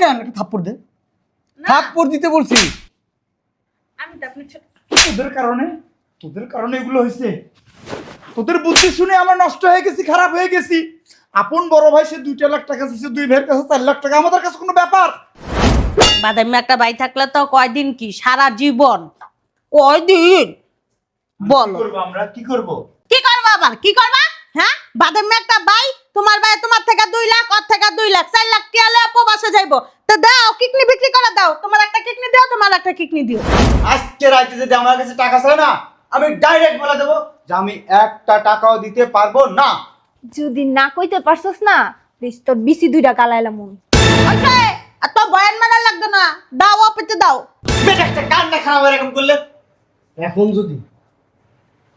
কেন একটা থাপ্পড় দে। থাপ্পড় দিতে বলছি। আমি তো আপনি তোদের কারণে তোদের কারণে এগুলো হয়েছে। তোদের বুদ্ধি শুনে আমরা নষ্ট হয়ে গেছি খারাপ হয়ে গেছি। আপন বড় ভাই সে দুইটা লাখ টাকা দিচ্ছে দুই ভাইয়ের কাছে চার লাখ টাকা। আমাদের কাছে কোনো ব্যাপার? বাদামি একটা ভাই থাকলে তো কয়দিন কি? সারা জীবন। কয়দিন? বলো। করব আমরা? কি করব? কি করবা আবার? কি করবা? হ্যাঁ? বাদামি একটা ভাই তোমার ভাই তোমার থেকে দুই লাখ ওর থেকে দুই লাখ চার লাখ টিয়ালে প্রবাসে যাইবো? তো দাও কিডনি বিক্রি করে দাও। তোমার একটা কিডনি দিও তোমার একটা কিডনি দিও। আজকে রাইতে যদি আমার কাছে টাকা চায় না আমি ডাইরেক্ট বলে দেবো যে আমি একটা টাকাও দিতে পারব না। যদি না কইতে পারছস না প্লিজ তোর বিসি দুইটা কালাইলাম মন আর তো বয়ান মারা লাগবে না। দাও অপিতে দাও। বেটা একটা কান্না খারাপ এরকম করলে? এখন যদি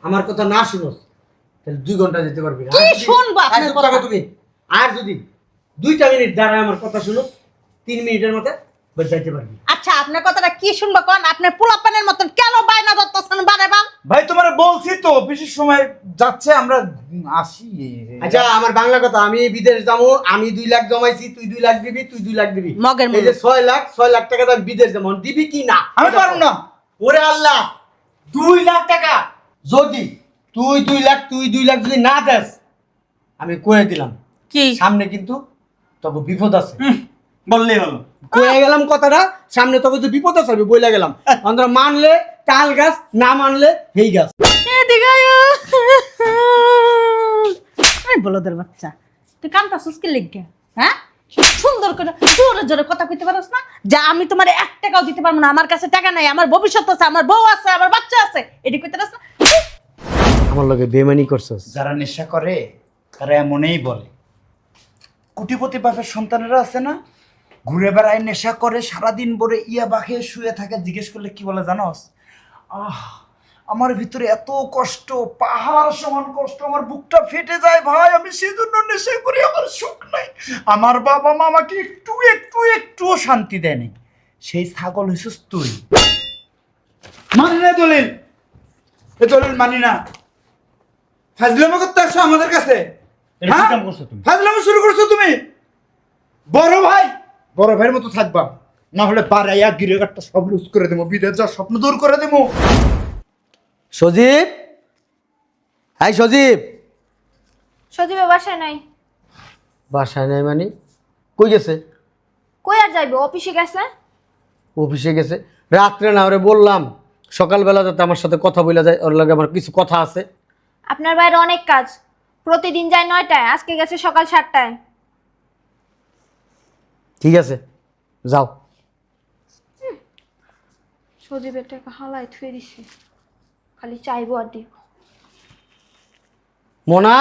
আমার কথা না শুনোস তাহলে দুই ঘণ্টা যেতে পারবি। কি আর যদি- শুনব আপনার কথা? তুমি। আর যদি দুইটা মিনিট দাঁড়ায় আমার কথা শুনো তিন মিনিটের মধ্যে যাইতে পারবি। আচ্ছা আপনার কথাটা কি শুনব কোন? আপনার পোলাপানের মতন কেন বায়না ধরতেছেন বারে বাল? ভাই তোমার বলছি তো অফিসের সময় যাচ্ছে আমরা আসি। আচ্ছা আমার বাংলা কথা আমি বিদেশ যাব আমি দুই লাখ জমাইছি তুই দুই লাখ দিবি তুই দুই লাখ দিবি। মগের এই যে ছয় লাখ ছয় লাখ টাকা দাম বিদেশ যাব দিবি কি না? আমি পারব না। ওরে আল্লাহ দুই লাখ টাকা যদি তুই দুই লাখ তুই দুই লাখ যদি না দেস আমি কয়ে দিলাম। কি? সামনে কিন্তু তবে বিপদ আছে। বললেই হলো। কয়ে গেলাম কথাটা সামনে তবে যে বিপদ আছে আমি বইলা গেলাম। আমরা মানলে তাল গাছ না মানলে হেই গাছ। বলদের বাচ্চা তুই কানটা সুস্কি লিখে হ্যাঁ? সুন্দর করে জোরে জোরে কথা কইতে পারছ না? যা আমি তোমার এক টাকাও দিতে পারব না। আমার কাছে টাকা নাই আমার ভবিষ্যৎ আছে আমার বউ আছে আমার বাচ্চা আছে। এটি কইতে পারছ না? আমার লগে বেমানি করছস? যারা নেশা করে, তারা এমনই বলে। কোটিপতি বাপের সন্তানেরা আছে না? ঘুরে বেড়ায়, নেশা করে, সারাদিন ভরে ইয়া বাখে শুয়ে থাকে, জিজ্ঞেস করলে কি বলে জানোস? আহ, আমার ভিতরে এত কষ্ট, পাহাড় সমান কষ্ট, আমার বুকটা ফেটে যায় ভাই, আমি সেই জন্য নেশা করি, আমার সুখ নাই। আমার বাবা মা আমাকে একটু একটু, একটুও শান্তি দেয়নি। সেই ছাগল হইছিস তুই। মানি না দলিল। এ দলিল মানি না। ফাজলামো করতে আসছো আমাদের কাছে? এটা কি হ্যাঁ? কাম করছ তুমি? ফাজলামো শুরু করছ তুমি? বড় ভাই? বড় ভাইয়ের মতো থাকবা। না হলে পাড়াইয়া গিরে কাটটা সব লুজ করে দেবো বিদেশ যা স্বপ্ন দূর করে দেবো। সজীব? হাই সজীব। সজীবের বাসায় নাই। বাসায় নাই মানে? কই গেছে? কই আর যাইবো? অফিসে গেছে? অফিসে গেছে। রাত্রে না ওরে বললাম সকালবেলা যাতে আমার সাথে কথা বলে যায় ওর লাগে আমার কিছু কথা আছে। আপনার বাইরে অনেক কাজ। প্রতিদিন যায় নয়টায় আজকে গেছে সকাল সাতটায়। ঠিক আছে যাও। সজীবের টাকা হালায় থুয়ে দিছে। খালি চাইব আর দিব। মোনা?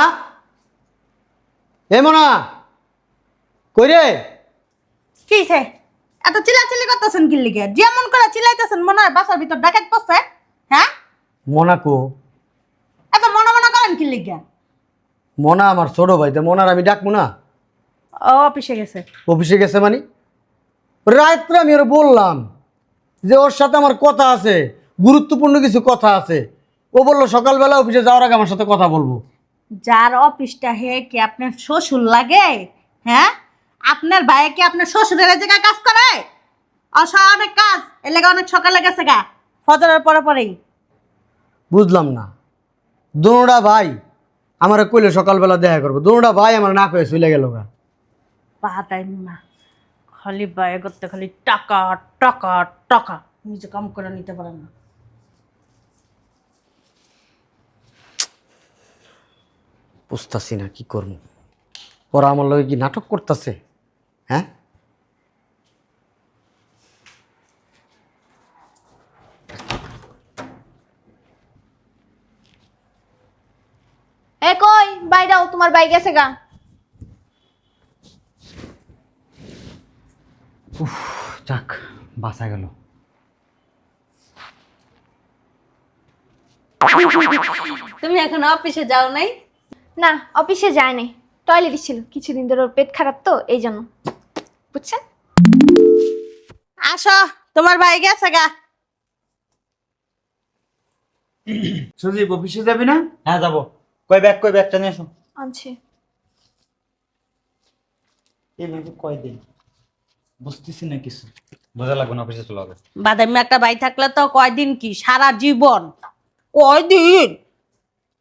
এ মোনা কই রে? কি সে এত চিল্লাচিল্লি করতেছেন কি লিগে? যেমন করে চিল্লাইতেছেন মনে হয় বাসার ভিতর ডাকাত পড়ছে হ্যাঁ? মোনা কো? এত করেন কি লিগে? মোনা আমার ছোট ভাই তো মোনার আমি ডাকবো না? ও অফিসে গেছে। অফিসে গেছে মানে? রাত্রে আমি ওরা বললাম যে ওর সাথে আমার কথা আছে গুরুত্বপূর্ণ কিছু কথা আছে। ও বলল সকালবেলা অফিসে যাওয়ার আগে আমার সাথে কথা বলব। যার অফিসটা হে কি আপনার শ্বশুর লাগে? হ্যাঁ? আপনার ভাই কি আপনার শ্বশুরের জায়গায় কাজ করে? অসা অনেক কাজ এর লেগে অনেক সকালে গেছে গা ফজরের পরে পরেই। বুঝলাম না। দোনোটা ভাই আমার কইলে সকালবেলা দেখা করব। দোনোটা ভাই আমার না কয়ে চলে গেল গা। পাতাই না খালি ব্যয় করতে খালি টাকা টাকা টাকা। নিজে কাম করে নিতে পারে না। বুঝতেছি না কি করব। ওরা আমার লগে কি নাটক করতেছে? হ্যাঁ এ কই বাইরাও তোমার বাই গেছে গা। যাক বাঁচা গেল। তুমি এখন অফিসে যাও নাই? না অফিসে যায় নাই। টয়লেটে ছিল কিছুদিন ধরে ওর পেট খারাপ তো এই জন্য। বুঝছেন আসো তোমার ভাই গেছে গা। সজীব অফিসে যাবি না? হ্যাঁ যাব। কয় ব্যাগ কয় ব্যাগটা নিয়ে এসো আনছে। এইভাবে কয়দিন? বুঝতেছি না কিছু। বোঝা লাগবে না অফিসে চলে হবে বাদামি একটা ভাই থাকলে তো কয়দিন কি? সারা জীবন। কয়দিন?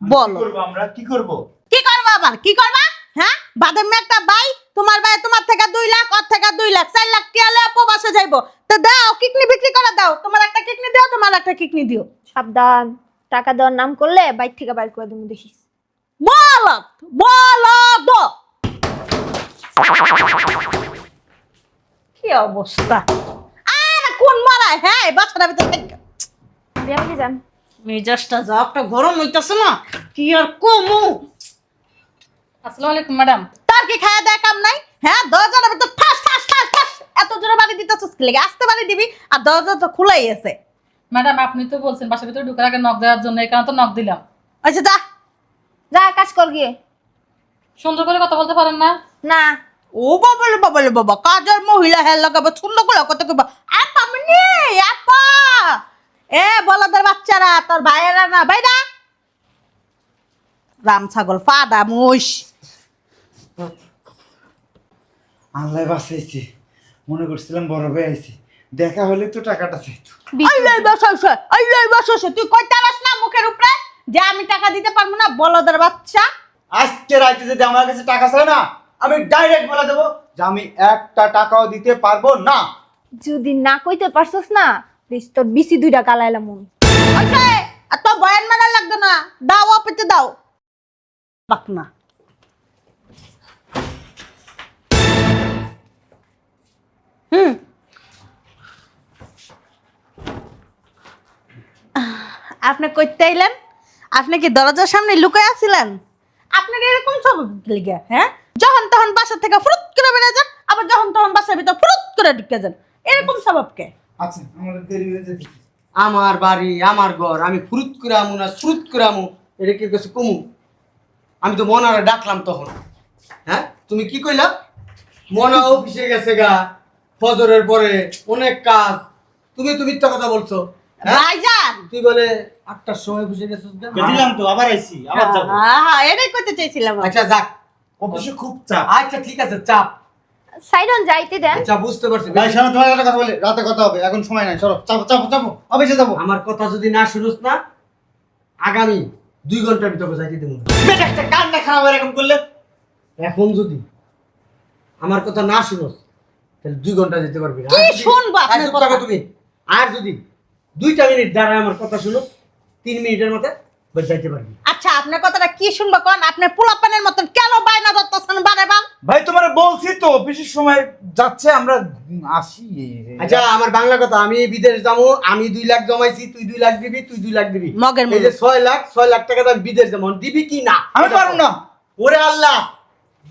বলো কি করব আমরা? কি করব? কি করবা আবার? কি করবা? হ্যাঁ? বাদামি একটা ভাই তোমার ভাই তোমার থেকে দুই লাখ ওর থেকে দুই লাখ চার লাখ টিয়ালে প্রবাসে যাইবো? তো দাও কিডনি বিক্রি করে দাও। তোমার একটা কিডনি দিও তোমার একটা কিডনি দিও। সাবধান। টাকা দেওয়ার নাম করলে বাইক থেকে বাইর করে দেবো দেখিস। বলত বলত কি অবস্থা? আর কোন মারায় হ্যাঁ এই বাচ্চাটা ভিতর থেকে। বিয়া বাড়ি যান মেজাজটা যা একটা গরম হইতাছে না কি আর কমু? আসসালামু আলাইকুম ম্যাডাম। তার কি খায়া দেয় কাম নাই? হ্যাঁ দরজাটা ভিতর ঠাস ঠাস ঠাস ঠাস এত জোরে বাড়ি দিতেছিস কি লেগে? আসতে বাড়ি দিবি আর দরজা তো খোলাই আছে। ম্যাডাম আপনি তো বলছেন বাসার ভিতরে ঢুকার আগে নক দেওয়ার জন্য এই কারণে তো নক দিলাম। আচ্ছা যা। যা কাজ কর গিয়ে। সুন্দর করে কথা বলতে পারেন না? না। ও বাবালে বাবালে বাবা কাজের মহিলা হ্যাঁ লাগাবো সুন্দর করে কত কইবা। আপা মনি আপা। এ বলদের বাচ্চারা তোর ভাইয়েরা না ভাইরা। রাম ছাগল ফাদা মুশ আল্লাহ বাঁচাইছি। মনে করছিলাম বড় ভাই আইছি। দেখা হলে তো টাকাটা চাইতো। আল্লাহ বসাইছে আল্লাহ বসাইছে তুই কই তারাস না মুখের উপরে? যে আমি টাকা দিতে পারব না বলদের বাচ্চা। আজকে রাইতে যদি আমার কাছে টাকা চায় না আমি ডাইরেক্ট বলে দেবো যে আমি একটা টাকাও দিতে পারব না। যদি না কইতে পারছস না প্লিজ তোর বিসি দুইটা কালাইলাম মন আচ্ছা আর তো বয়ান মারা লাগতো না। দাও অপেতে দাও। বাক না হুম। আপনি কইতে আইলেন? আপনি কি দরজার সামনে লুকায় আছিলেন? আপনার এরকম সব লিগে হ্যাঁ? যখন তখন বাসা থেকে ফুরুত করে বেড়ে যান আবার যখন তখন বাসার ভিতর ফুরুত করে ঢুকে যান। এরকম স্বভাবকে। আচ্ছা আমাদের দেরি হয়ে যেতে আমার বাড়ি আমার ঘর আমি ফুরুত করে আমু না সুরুত করে আমু এটা কি কাছে কমু? আমি তো মনারে ডাকলাম তখন হ্যাঁ? তুমি কি কইলা? মনা অফিসে গেছে গা ফজরের পরে অনেক কাজ। তুমি তো মিথ্যা কথা বলছো হ্যাঁ? তুই বলে আটটার সময় অফিসে গেছিস? গেছিলাম তো আবার আইছি আবার যাব হ্যাঁ এটাই করতে চাইছিলাম। আচ্ছা যাক অবশ্য খুব চাপ আচ্ছা ঠিক আছে চাপ সাইডন যাইতে দেন আচ্ছা বুঝতে পারছি ভাই সামনে তোমার একটা কথা বলে রাতে কথা হবে এখন সময় নাই চলো চাপো চাপো চাপো অফিসে যাব আমার কথা যদি না শুনুস না আগামী দুই ঘণ্টার ভিতরে যাইতে দেবো। বেটা একটা কান্না খারাপ এরকম করলে এখন যদি আমার কথা না শুনোস তাহলে দুই ঘণ্টা যেতে পারবি না। কি শুনব? তুমি আর যদি দুইটা মিনিট দাঁড়ায় আমার কথা শুনো। তিন মিনিটের মধ্যে যাইতে পারবি। আচ্ছা আপনার কথাটা কি শুনব কোন? আপনি পোলাপানের মতন কেন বায়না ধরতেছেন বারে বাল? ভাই তোমার বলছি তো অফিসের সময় যাচ্ছে আমরা আসি। আচ্ছা আমার বাংলা কথা আমি বিদেশ যাব আমি দুই লাখ জমাইছি তুই দুই লাখ দিবি তুই দুই লাখ দিবি। মগের এই যে ছয় লাখ ছয় লাখ টাকা দাম বিদেশ যাব দিবি কি না? আমি পারব না। ওরে আল্লাহ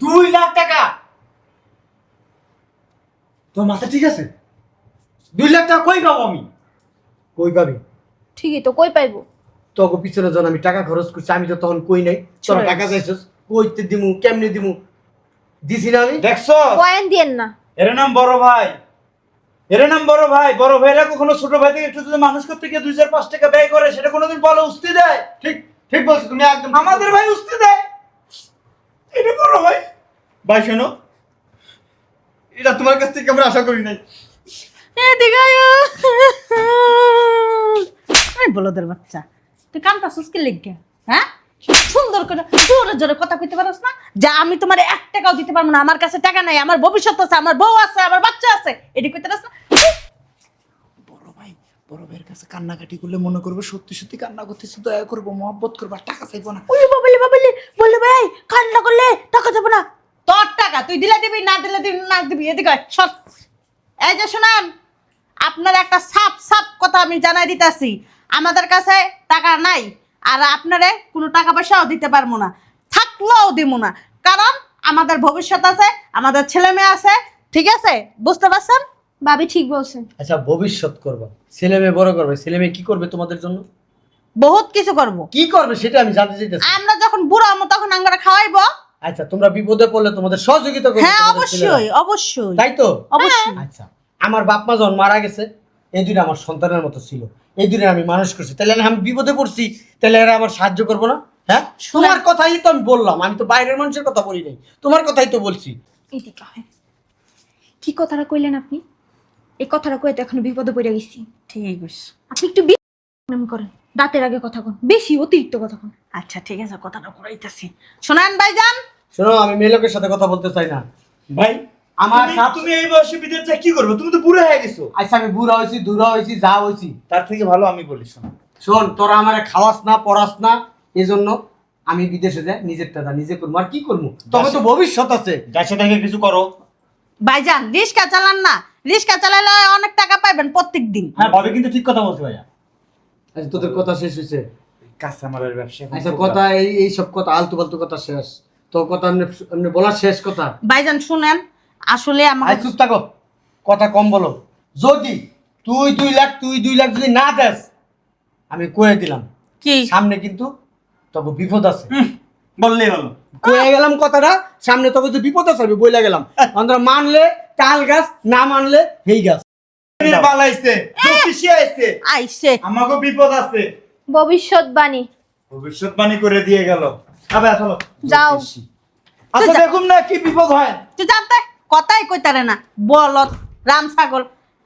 দুই লাখ টাকা। তোর মাথা ঠিক আছে? দুই লাখ টাকা কই পাবো আমি? কই পাবি? ঠিকই তো কই পাইবো? তোকে পিছনে যখন আমি টাকা খরচ করছি আমি তো তখন কই নাই। তোরা টাকা চাইছিস কইতে দিমু কেমনে দিমু? দিছি না আমি? দেখছ পয়েন্ট দিয়েন না। এর নাম বড় ভাই। এর নাম বড় ভাই। বড় ভাইরা কখনো ছোট ভাই থেকে একটু যদি মানুষ করতে গিয়ে দুই চার পাঁচ টাকা ব্যয় করে সেটা কোনোদিন বলে উস্তি দেয়। ঠিক ঠিক বলছো তুমি একদম আমাদের ভাই উস্তি দেয়। এটা বড় ভাই। ভাই শোনো এটা তোমার কাছ থেকে আমরা আশা করি নাই। এদিকে বলদের বাচ্চা তুই কানটা সুস্কি লিখে হ্যাঁ? সুন্দর করে জোরে জোরে কথা কইতে পারস না? যা আমি তোমার এক টাকাও দিতে পারব না আমার কাছে টাকা নাই আমার ভবিষ্যৎ আছে আমার বউ আছে আমার বাচ্চা আছে এটি কইতে পারস না? বড় ভাই বড় ভাইয়ের কাছে কান্নাকাটি করলে মনে করব সত্যি সত্যি কান্না করতেছে দয়া করব মহব্বত করব আর টাকা চাইব না। ওই বাবলি বাবলি বললে ভাই কান্না করলে টাকা দেবো না। তোর টাকা তুই দিলে দিবি না দিলে দিবি না দিবি এদিকে সর। এই যে শোনান আপনার একটা সাপ সাপ কথা আমি জানাই দিতেছি। আমাদের কাছে টাকা নাই আর আপনারে কোনো টাকা পয়সাও দিতে পারব না থাকলেও দিব না। কারণ আমাদের ভবিষ্যৎ আছে আমাদের ছেলে মেয়ে আছে ঠিক আছে? বুঝতে পারছেন? ভাবি ঠিক বলছেন। আচ্ছা ভবিষ্যৎ করবা। ছেলে মেয়ে বড় করবে ছেলে মেয়ে কি করবে তোমাদের জন্য? বহুত কিছু করব। কি করবে সেটা আমি জানতে চাইতেছি। আমরা যখন বুড়ো হব তখন আমরা খাওয়াইবো। আচ্ছা তোমরা বিপদে পড়লে তোমাদের সহযোগিতা করবে হ্যাঁ অবশ্যই অবশ্যই। তাই তো? অবশ্যই। আচ্ছা আমার বাপ মা যখন মারা গেছে এই দুটো আমার সন্তানের মতো ছিল। এই দুটো আমি মানুষ করছি। তাহলে আমি বিপদে পড়ছি তাহলে এরা আমার সাহায্য করব না? হ্যাঁ? তোমার কথাই তো আমি বললাম আমি তো বাইরের মানুষের কথা বলি নাই। তোমার কথাই তো বলছি। এদিকে। কি কথাটা কইলেন আপনি? এই কথাটা কয়ে তো এখন বিপদে পড়ে গেছি। ঠিক আছে। আপনি একটু নাম করেন। দাঁতের আগে কথা কন বেশি অতিরিক্ত কথা কন। আচ্ছা ঠিক আছে কথাটা ঘুরাইতেছি। শোনান ভাইজান। শোনো আমি মেয়ে লোকের সাথে কথা বলতে চাই না। ভাই আমার তুমি- সাথ- তুমি এই বয়সে বিদেশ যা কি করবে? তুমি তো বুড়ো হয়ে গেছো। আচ্ছা আমি বুড়া হয়েছি দূরা হয়েছি যা হয়েছি। তার থেকে ভালো আমি বলি শোনো। শোন তোরা আমার খাওয়াস না পড়াস না এই জন্য আমি বিদেশে যাই নিজের টাকা নিজে করব। আর কি করব? তবে তো ভবিষ্যৎ আছে। যার থেকে কিছু করো। ভাইজান রিক্সা চালান না। রিক্সা চালালে অনেক টাকা পাইবেন প্রত্যেক দিন হ্যাঁ ভাবি কিন্তু ঠিক কথা বলছে ভাইয়া। আচ্ছা তোদের কথা শেষ হয়েছে। কাঁচামালের ব্যবসা আচ্ছা কথা এই এই সব কথা আলতু ফালতু কথা শেষ। তোর কথা এমনি বলার শেষ কথা। ভাইজান শুনেন আসলে আমার আই চুপ থাকো কথা কম বলো। যদি তুই দুই লাখ তুই দুই লাখ যদি না দেস আমি কয়ে দিলাম। কি? সামনে কিন্তু তবে বিপদ আছে। হুম, বললেই হলো। কয়ে গেলাম কথাটা সামনে তবে যে বিপদ আছে আমি বইলা গেলাম। আমরা মানলে তাল গাছ না মানলে হেই গাছ। আইছে। জ্যোতিষী আইছে বিপদ আছে। ভবিষ্যৎবাণী। ভবিষ্যৎবাণী করে দিয়ে গেল। আবার চলো। যাও। আচ্ছা দেখুন না কি বিপদ হয়। তুই জানতে কথাই কইতারে না। বলত রাম ছাগল।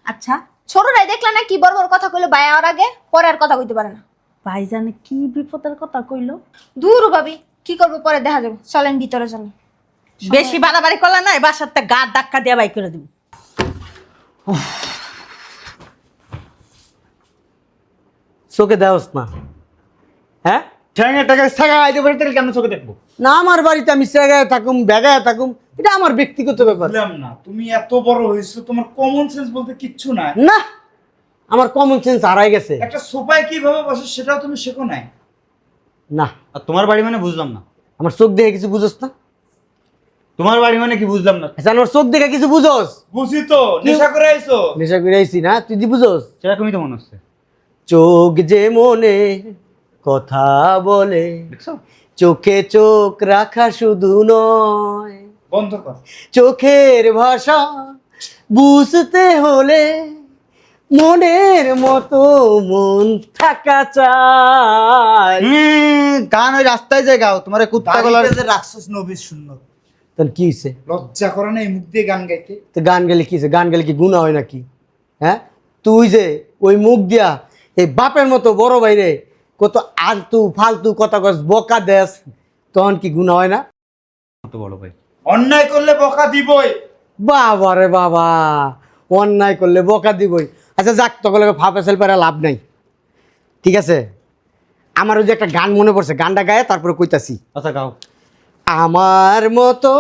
আচ্ছা ছোটরাই দেখলে না কি বড় বড় কথা কইলো ভাই আর আগে? পরে আর কথা কইতে পারে না। ভাইজানে কি বিপদের কথা কইলো? দূর ভাবি কি করব পরে দেখা যাবে। চলেন ভিতরে চলেন। বেশি বাড়াবাড়ি করলে না এবার সাথে গা ধাক্কা দিয়ে বাই করে দিব। চোখে দেওস না। হ্যাঁ? ঠ্যাঙের টাকা থাকা আইতে পারি তাহলে কেন চোখে দেখব? না আমার বাড়িতে আমি সেগায় থাকুম ব্যাগায় থাকুম এটা আমার ব্যক্তিগত ব্যাপার। বুঝলাম না তুমি এত বড় হয়েছো তোমার কমন সেন্স বলতে কিচ্ছু নাই। না আমার কমন সেন্স হারাই গেছে। একটা সোফায় কীভাবে বসে সেটাও তুমি শেখো নাই। না। আর তোমার বাড়ি মানে বুঝলাম না। আমার চোখ দেখে কিছু বুঝোস না? তোমার বাড়ি মানে কি বুঝলাম না। আচ্ছা আমার চোখ দেখে কিছু বুঝোস? বুঝি তো নেশা করে আইছো। নেশা করে আইছি না তুই দি বুঝোস? সেরকমই তো মনে হচ্ছে। চোখ যে মনে কথা বলে চোখে চোখ রাখা শুধু নয়। বন্ধ কর। চোখের ভাষা বুঝতে হলে মনের মতো মন থাকা চাই। গান ওই রাস্তায় যে গাও তোমার কুত্তা গলার যে রাক্ষস নবীর শূন্য। তখন কি হয়েছে লজ্জা করে না এই মুখ দিয়ে গান গাইতে? তো গান গেলে কি গান গেলে কি গুণা হয় নাকি? হ্যাঁ? তুই যে ওই মুখ দিয়া এই বাপের মতো বড় বাইরে কত আলতু ফালতু কথা কস বকা দেস তখন কি গুণা হয় না? মতো বড় ভাই। অন্যায় করলে বকা দিবই। বাবা রে বাবা অন্যায় করলে বকা দিবই। আচ্ছা যাক তখন ফাপেসেল পেরা লাভ নাই। ঠিক আছে? আমার ওই যে একটা গান মনে পড়ছে গানটা গায়ে তারপরে কইতাছি। আচ্ছা গাও। আমার মতো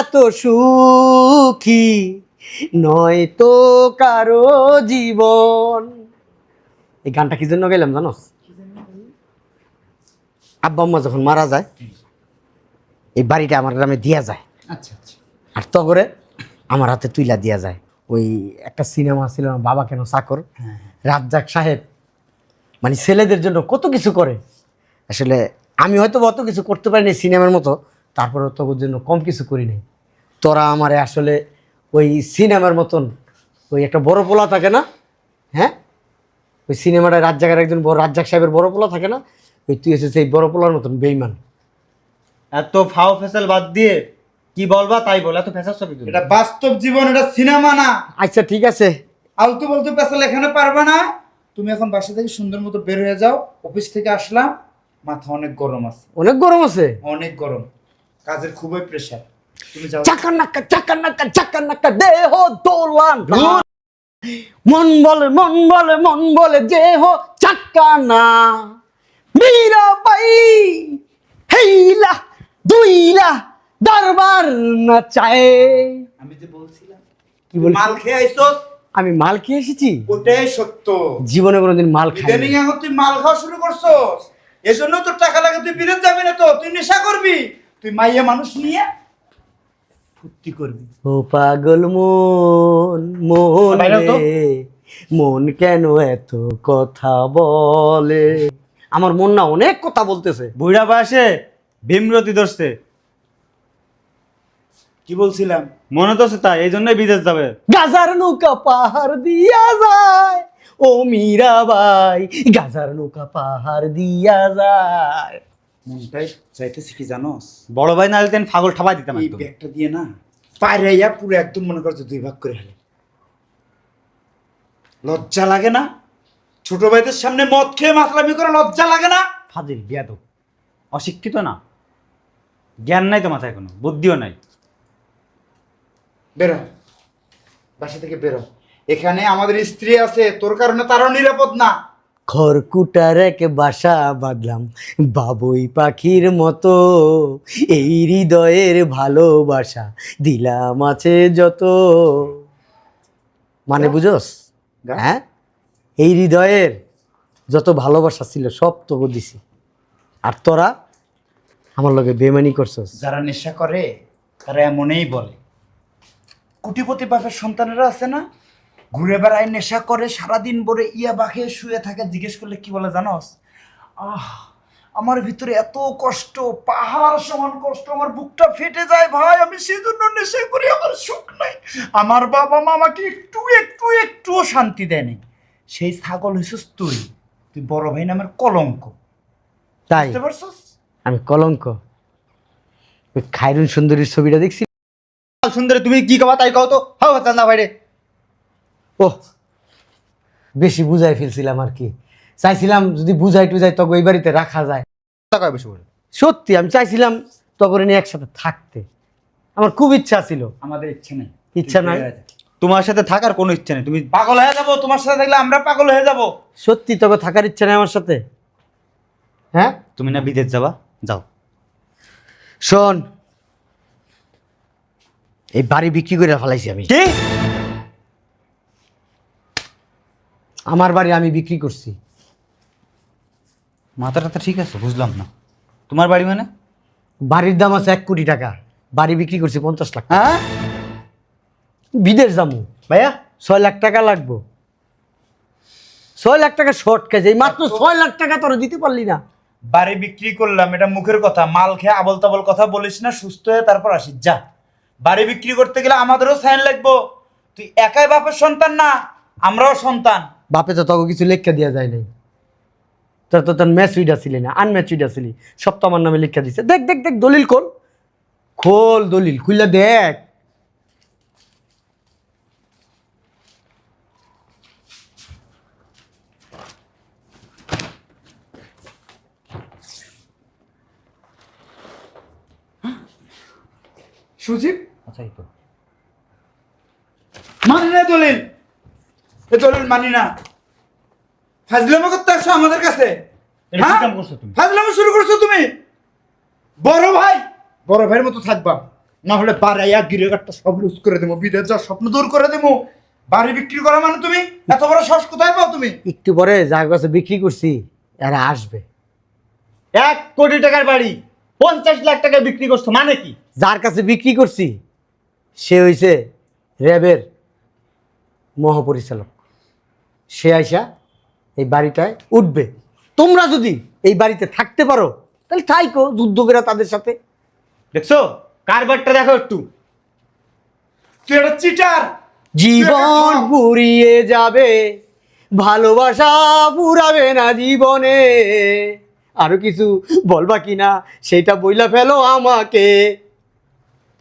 এত সুখী নয় তো কারও জীবন। এই গানটা কি জন্য গেলাম জানোস? আব্বা আম্মা যখন মারা যায় এই বাড়িটা আমার গ্রামে দিয়া যায়। আচ্ছা আচ্ছা। আর তগরে আমার হাতে তুইলা দিয়া যায়। ওই একটা সিনেমা ছিল না বাবা কেন চাকর? রাজ্জাক সাহেব। মানে ছেলেদের জন্য কত কিছু করে। আসলে আমি হয়তো অত কিছু করতে পারিনি সিনেমার মতো তারপরে তোর জন্য কম কিছু করি নাই। তোরা আমারে আসলে ওই সিনেমার মতন ওই একটা বড় পোলা থাকে না? হ্যাঁ? ওই সিনেমাটা রাজ্জাকের একজন বড় রাজ্জাক সাহেবের বড় পোলা থাকে না? ওই তুই এসে সেই বড় পোলার মতন বেইমান। এত ফাও ফেসাল বাদ দিয়ে কি বলবা তাই বল এত ফেসাল ছবি তুলো। এটা বাস্তব জীবন এটা সিনেমা না। আচ্ছা ঠিক আছে। আলতু বলতু পেশাল এখানে পারবে না। তুমি এখন বাসা থেকে সুন্দর মতো বের হয়ে যাও। অফিস থেকে আসলাম। মাথা অনেক গরম আছে। অনেক গরম আছে? অনেক গরম। কাজের খুবই প্রেশার তুমি যাও। চাকানাকা চাকানাকা চাকানাকা দেহ দোলান। মন বলে মন বলে মন বলে দেহ চাকানা মীরা বাই হেইলা দুইলা দরবার না চায়। আমি যে বলছিলাম কি বলছিস? মাল খেয়ে আইছস আমি মাল খেয়ে এসেছি? ওটাই সত্য। জীবনে কোনোদিন মাল খাই ইদানিং এখন তুই মাল খাওয়া শুরু করছস। এজন্য তোর টাকা লাগে তুই বিদেশ যাবি না তো তুই নেশা করবি। তুই মাইয়া মানুষ নিয়ে ফুর্তি করবি। ও পাগল মন মন রে, মন কেন এত কথা বলে? আমার মন না অনেক কথা বলতেছে। বুড়া বয়সে ভীমরতি ধরছে। কি বলছিলাম? মনে তো তাই এই জন্যই বিদেশ যাবে। গাজার নৌকা পাহাড় দিয়া যায় ও মীরাবাই গাজার নৌকা পাহাড় দিয়া যায়। মনটাই চাইতেছি কি জানোস? বড় ভাই না হলে তেন ফাগল ঠাপাই দিতাম এই একদম। ব্যাগটা দিয়ে না পাইরাইয়া পুরো একদম মনে করছে দুই ভাগ করে ফেলে। লজ্জা লাগে না? ছোট ভাইদের সামনে মদ খেয়ে মাতলামি করে লজ্জা লাগে না? ফাজিল বিয়াদব। অশিক্ষিত না। জ্ঞান নাই তো মাথায় কোনো বুদ্ধিও নাই। বেরো। বাসা থেকে বেরো। এখানে আমাদের স্ত্রী আছে তোর কারণে তারও নিরাপদ না। খড়কুটার এক বাসা বাঁধলাম। বাবুই পাখির মতো এই হৃদয়ের ভালোবাসা দিলাম আছে যত। মানে বুঝোস? হ্যাঁ? এই হৃদয়ের যত ভালোবাসা ছিল সব তোকে দিছি। আর তোরা আমার লগে বেমানি করছস। যারা নেশা করে তারা এমনই বলে। কুটিপতি বাপের সন্তানেরা আছে না? ঘুরে বেড়ায় নেশা করে সারাদিন ভরে ইয়া বাখে শুয়ে থাকে জিজ্ঞেস করলে কি বলে জানোস? আহ আমার ভিতরে এত কষ্ট পাহাড় সমান কষ্ট আমার বুকটা ফেটে যায় ভাই আমি সেই জন্য নেশা করি আমার সুখ নাই। আমার বাবা মা আমাকে একটু একটু একটুও শান্তি দেয়নি। সেই ছাগল হইছিস তুই তুই বড় ভাই নামের কলঙ্ক। তাই? বুঝতে পারছস? আমি কলঙ্ক। ওই খায়রুন সুন্দরীর ছবিটা দেখছি। সুন্দরী তুমি কি কবা তাই কও তো? হাও চান্দা ভাইরে ও বেশি বুঝাই ফেলছিলাম আর কি। চাইছিলাম যদি বুঝাই টুজাই তখন ওই বাড়িতে রাখা যায়। টাকা বেশি করে সত্যি আমি চাইছিলাম তখন নিয়ে একসাথে থাকতে। আমার খুব ইচ্ছা ছিল। আমাদের ইচ্ছে নেই। ইচ্ছা নাই? তোমার সাথে থাকার কোনো ইচ্ছা নেই। তুমি পাগল হয়ে যাব তোমার সাথে থাকলে আমরা পাগল হয়ে যাব। সত্যি তবে থাকার ইচ্ছা নেই আমার সাথে। হ্যাঁ? তুমি না বিদেশ যাবা? যাও। শোন। এই বাড়ি বিক্রি করে ফেলাইছি আমি। কি? আমার বাড়ি আমি বিক্রি করছি। মাথাটা তো ঠিক আছে বুঝলাম না। তোমার বাড়ি মানে? বাড়ির দাম আছে এক কোটি টাকা। বাড়ি বিক্রি করছি পঞ্চাশ লাখ টাকা। হ্যাঁ? বিদেশ যাব। ভাইয়া ছয় লাখ টাকা লাগবো। ছয় লাখ টাকা শর্ট কাজে এই মাত্র ছয় লাখ টাকা তোরা দিতে পারলি না। বাড়ি বিক্রি করলাম এটা মুখের কথা। মাল খেয়ে আবল তাবল কথা বলিস না সুস্থ হয়ে তারপর আসিস যা। বাড়ি বিক্রি করতে গেলে আমাদেরও সাইন লাগবো। তুই একাই বাপের সন্তান না আমরাও সন্তান। বাপে তো তোকে কিছু লেখা দেওয়া যায় নাই। তোর তো তোর ম্যাচুইড আসিলি না আনম্যাচুইড আসিলি। সব তো আমার নামে লেখা দিছে। দেখ দেখ দেখ দলিল খোল খোল দলিল খুললে দেখ। সুজিব? আচ্ছা এই তো। মানি দলিল। এ দলিল মানি না। ফাজলামো করতে আসছো আমাদের কাছে? এটা কি হ্যাঁ? কাম করছ তুমি? ফাজলামো শুরু করছ তুমি? বড় ভাই? বড় ভাইয়ের মতো থাকবা। না হলে বাড়াইয়া গিরে কাটটা সব লুজ করে দেবো বিদেশ যা স্বপ্ন দূর করে দেবো। বাড়ি বিক্রি করা মানে তুমি? এত বড় সাহস কোথায় পাও তুমি? একটু পরে যার কাছে বিক্রি করছি এরা আসবে। এক কোটি টাকার বাড়ি পঞ্চাশ লাখ টাকা বিক্রি করছ মানে কি? যার কাছে বিক্রি করছি সে হইছে র্যাবের মহাপরিচালক। সে আইসা এই বাড়িটায় উঠবে। তোমরা যদি এই বাড়িতে থাকতে পারো তাহলে থাইকো যুদ্ধ করে তাদের সাথে। দেখছ? কারবারটা দেখো একটু। তুই একটা চিটার জীবন পুরিয়ে যাবে ভালোবাসা পুরাবে না জীবনে। আরও কিছু বলবা কিনা সেটা বইলা ফেলো আমাকে।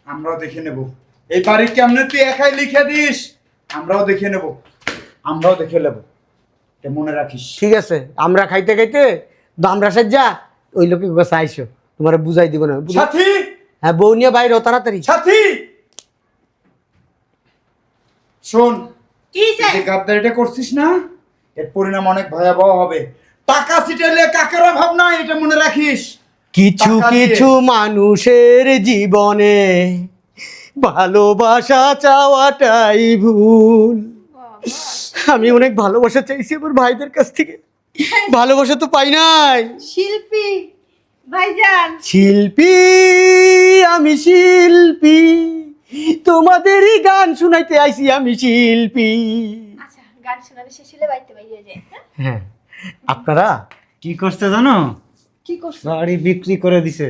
আমরাও দেখে নেব। এই বাড়ি কেমনে তুই একাই লিখে দিস আমরাও দেখে নেব। আমরাও দেখে নেব। এটা মনে রাখিস। ঠিক আছে আমরা খাইতে খাইতে আমরা সাজ্জা ওই লোকে কাছে আইসো তোমার বুঝাই দিব না। সাথী! হ্যাঁ বউ নিয়ে বাইরে তাড়াতাড়ি। সাথী! শোন কি যে গাদ্দারিটা করছিস না এর পরিণাম অনেক ভয়াবহ হবে। টাকা ছিটাইলে কাকেরা ভাবনা এটা মনে রাখিস। কিছু কিছু মানুষের জীবনে ভালোবাসা চাওয়াটাই ভুল। আমি অনেক ভালোবাসা চাইছি আমার ভাইদের কাছ থেকে। ভালোবাসা তো পাই নাই। শিল্পী ভাইজান। শিল্পী আমি শিল্পী। তোমাদেরই গান শুনাইতে আইছি আমি শিল্পী। আচ্ছা গান শোনানো শেষ হলে বাড়িতে বাইরে যায় হ্যাঁ? হ্যাঁ। আপনারা কি করছে জানো? কি করছ? বাড়ি বিক্রি করে দিছে।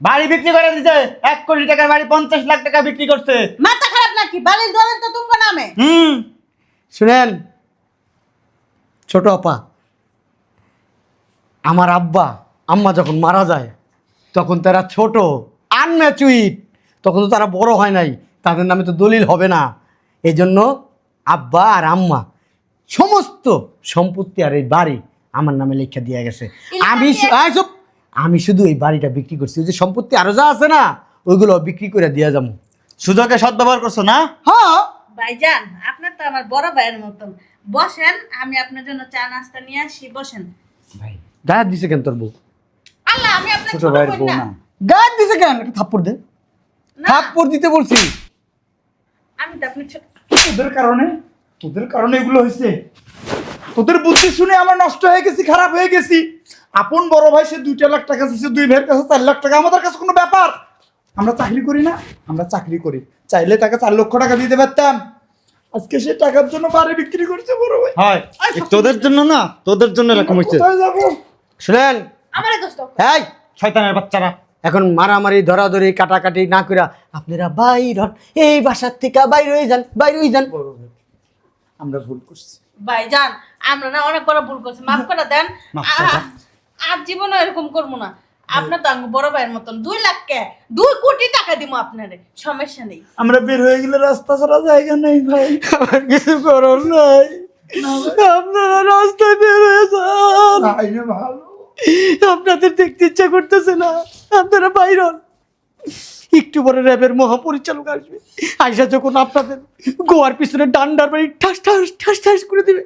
বাড়ি বিক্রি করে দিছে। এক কোটি টাকার বাড়ি পঞ্চাশ লাখ টাকা বিক্রি করছে। মাথা নাকি? বাড়ির দলের তো তোমার নামে। হুম শুনেন ছোট আপা আমার আব্বা আম্মা যখন মারা যায় তখন তারা ছোট আনম্যাচুইট তখন তো তারা বড় হয় নাই তাদের নামে তো দলিল হবে না। এই জন্য আব্বা আর আম্মা সমস্ত সম্পত্তি আর এই বাড়ি আমার নামে লেখা দিয়ে গেছে। আমি। আমি শুধু এই বাড়িটা বিক্রি করছি ওই যে সম্পত্তি আরও যা আছে না ওইগুলো বিক্রি করে দিয়ে যাব। সুযোগে সদ ব্যবহার করছ না? হ্যাঁ ভাইজান আপনার তো আমার বড় ভাইয়ের মতন। বসেন আমি আপনার জন্য চা নাস্তা নিয়ে আসি বসেন। ভাই গায়ে দিছে কেন তোর বউ? আল্লাহ আমি আপনার ছোট ভাইয়ের বউ না। না। গায়ে দিছে কেন? একটা থাপ্পড় দে। না, থাপ্পড় দিতে বলছি। আমি তো আপনার ছোট তোদের কারণে তোদের কারণে এগুলো হয়েছে। তোদের বুদ্ধি শুনে আমার নষ্ট হয়ে গেছি খারাপ হয়ে গেছি। আপন বড় ভাই সে দুইটা লাখ টাকা দিচ্ছে দুই ভাইয়ের কাছে চার লাখ টাকা। আমাদের কাছে কোনো ব্যাপার? আমরা চাকরি করি না আমরা চাকরি করি। চাইলে তাকে চার লক্ষ টাকা দিতে পারতাম। আজকে সে টাকার জন্য বাড়ি বিক্রি করছে বড় ভাই। হয়। তোদের জন্য না তোদের জন্য এরকম হচ্ছে কোথায় যাব? শুনেন। আমারে দোস্ত। এই শয়তানের বাচ্চারা। এখন মারামারি ধরাধরি কাটাকাটি না করে আপনারা বাইর হন। এই বাসার থেকে বাইর হয়ে যান বাইর হয়ে যান। বড় ভাই আমরা ভুল করছি। ভাইজান আমরা না অনেক বড় ভুল করছি। মাফ করে দেন। আর জীবনে এরকম করব না। আপনার তো বড় ভাইয়ের মতন। দুই লাখ কে দুই কোটি টাকা দিব আপনারে। সমস্যা নেই। আমরা বের হয়ে গেলে রাস্তা ছাড়া জায়গা নেই ভাই। আমার কিছু করার নাই। আপনারা রাস্তায় বের হয়ে যান। ভাই ভালো? আপনাদের দেখতে ইচ্ছা করতেছে না। আপনারা বাইর একটু পরে র্যাবের মহাপরিচালক আসবে। আইসা যখন আপনাদের গোয়ার পিছনে ডান্ডার বাড়ি ঠাস ঠাস ঠাস ঠাস করে দেবে।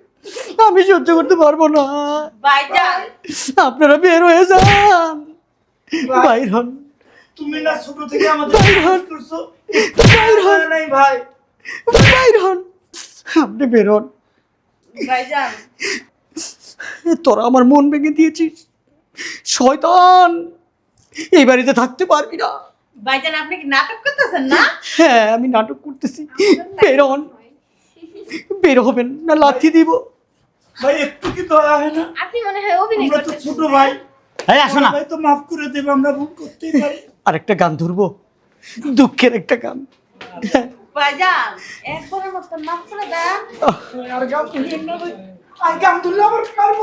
আমি সহ্য করতে পারব না। ভাইজান। আপনারা বের হয়ে যান। বাইর হন তুমি না ছোট থেকে আমাদের বাইর হন। করছ বাইর হন নাই ভাই। বাইর হন আপনি বের হন ভাইজান তোরা আমার মন ভেঙে দিয়েছিস। শয়তান এই বাড়িতে থাকতে পারবি না। ভাইজান আপনি কি নাটক করতেছেন না? হ্যাঁ আমি নাটক করতেছি। বের হন। বের হবেন না লাথি দিব। ভাই একটু কি দয়া হয় না? আপনি মনে হয় অভিনয় করতেছেন। ছোট ভাই। এই আসো না। তো মাফ করে দেবে আমরা ভুল করতেই পারি। আরেকটা গান ধরবো। দুঃখের একটা গান। ভাইজান একবারের মতন মাফ করে দেন। আর গাম তুললেন না ভাই আর গাম তুললে আবার পারব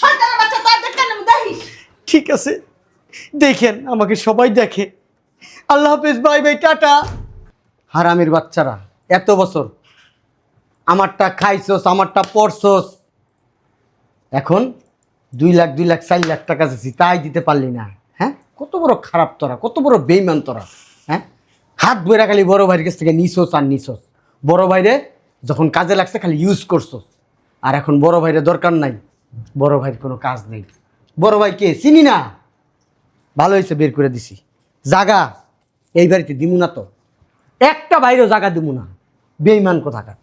সন্তানের বাচ্চা তো দেখতে নেই দেখিস। ঠিক আছে। দেখেন আমাকে সবাই দেখে। আল্লাহ হাফেজ বাই বাই টাটা। হারামের বাচ্চারা এত বছর আমারটা খাইছস আমারটা পড়ছস। এখন দুই লাখ দুই লাখ, চার লাখ টাকা চাইছি, তাই দিতে পারলি না। হ্যাঁ? কত বড় খারাপ তোরা, কত বড় বেইমান তোরা হ্যাঁ? হাত বইরা খালি বড় ভাইয়ের কাছ থেকে নিছস আর নিছস। বড় ভাইরে যখন কাজে লাগছে খালি ইউজ করছস। আর এখন বড় ভাইরে দরকার নাই, বড় ভাইয়ের কোনো কাজ নেই। বড় ভাই কে? চিনি না? ভালো হয়েছে, বের করে দিছি। জাগা, এই বাড়িতে দিমু না তো। একটা বাইরেও জাগা দিমু না। বেইমান কোথাকার?